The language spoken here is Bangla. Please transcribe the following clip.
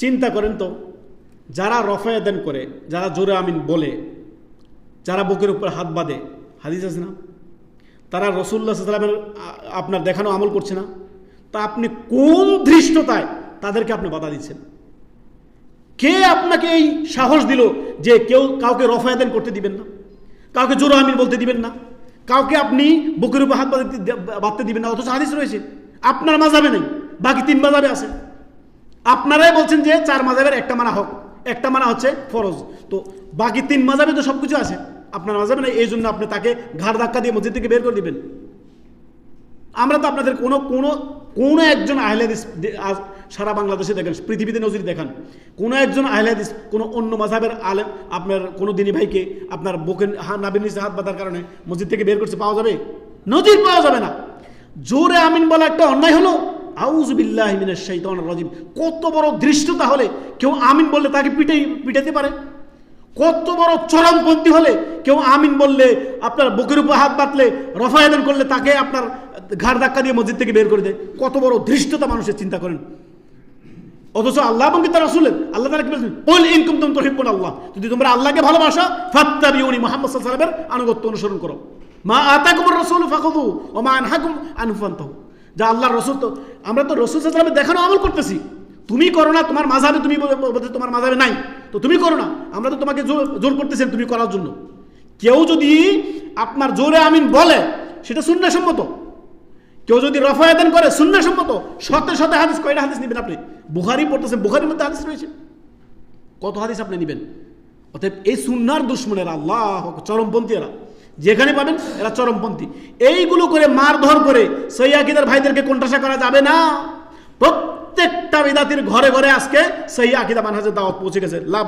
চিন্তা করেন তো, যারা রফায়াদান করে, যারা জোরে আমিন বলে, যারা বুকের উপর হাত বাঁধে, হাদিস আছে না? তারা রসুল্লাহ সাল্লামের আপনার দেখানো আমল করছে না? তা আপনি কোন ধৃষ্টতায় তাদেরকে আপনি বাধা দিচ্ছেন? কে আপনাকে এই সাহস দিল যে কেউ কাউকে রফায়াদান করতে দিবেন না? কাউকে জোর আমিন বলতে দিবেন না? কাউকে আপনি বুকের উপর হাত বাঁধতে দিবেন না? অথচ হাদিস রয়েছে। আপনার মাজাবে নেই, বাকি তিন মাজাবে আছে। আপনারাই বলছেন যে চার মাজাবের একটা মানা হোক। একটা মানা হচ্ছে ফরজ। তো বাকি তিন মাজাবে তো সব কিছু আছে। আপনার মাজাবে না এই জন্য আপনি তাকে ঘাড় ধাক্কা দিয়ে মসজিদ থেকে বের করে দিবেন। আমরা তো আপনাদের কোনো কোনো কোনো একজন আহলাদিস সারা বাংলাদেশে দেখেন, পৃথিবীতে নজির দেখান। কোনো একজন আহলাদিস কোনো অন্য মাঝাবের আলেম, আপনার কোনো দিনী ভাইকে আপনার বুকের হা নাবির নিচে হাত বাঁধার কারণে মসজিদ থেকে বের করছে, পাওয়া যাবে? নজির পাওয়া যাবে না। জোরে আমিন বলা একটা অন্যায় হলো। আউজবিল্লাহ মিনাশ শাইতানির রাজিম। কত বড় দৃষ্টতা হলে কেউ আমিন বললে তাকে পিটে পিটাতে পারে? কত বড় চরমপন্থী হলে কেউ আমিন বললে আপনার বুকের উপর হাত বাঁধলে রফায়দান করলে তাকে আপনার ঘাড় ধাক্কা দিয়ে মসজিদ থেকে বের করে দেয়? কত বড় ধৃষ্টতা মানুষের চিন্তা করেন। অথচ আল্লাহ এবং তার রাসূলের, আল্লাহ তাআলা কি বলছেন? কুল ইন কুনতুম তুহিব্বুন আল্লাহ। যদি তোমরা আল্লাহকে ভালোবাসো, ফাত্তাবিউনি মুহাম্মদ সাল্লাল্লাহু আলাইহি ওয়াসাল্লামের আনুগত্য অনুসরণ করো। মা আতাকুমুর রাসূল ফাখুযু ওয়া মা আনহাকুম আনহু ফান্তাহু যা আল্লাহর রাসূল তো আমরা তো রাসূল আলাইহি দেখানো আমল করতেছি। তুমি করো না, তোমার মাঝাবে তুমি তোমার মাঝাবে নাই। তো তুমি করো না, আমরা তো তোমাকে জোর করতেছেন তুমি করার জন্য। কেউ যদি আপনার জোরে আমিন বলে, সেটা সম্মত কেউ যদি রফায়দান করে সম্মত শতে শতে হাদিস, কয়টা হাদিস নেবেন আপনি? বুখারি পড়তেছেন বুহারির মধ্যে হাদিস রয়েছে। কত হাদিস আপনি নেবেন? অতএব এই সুন্নার দুশ্মনের, আল্লাহ চরমপন্থী এরা যেখানে পাবেন এরা চরমপন্থী। এইগুলো করে মারধর করে সৈয়াকিদের ভাইদেরকে কোনটাসা করা যাবে না। প্রত্যেকটা বিদাতির ঘরে ঘরে আজকে সেই আকিদা মানহাজের দাওয়াত পৌঁছে গেছে। লাভ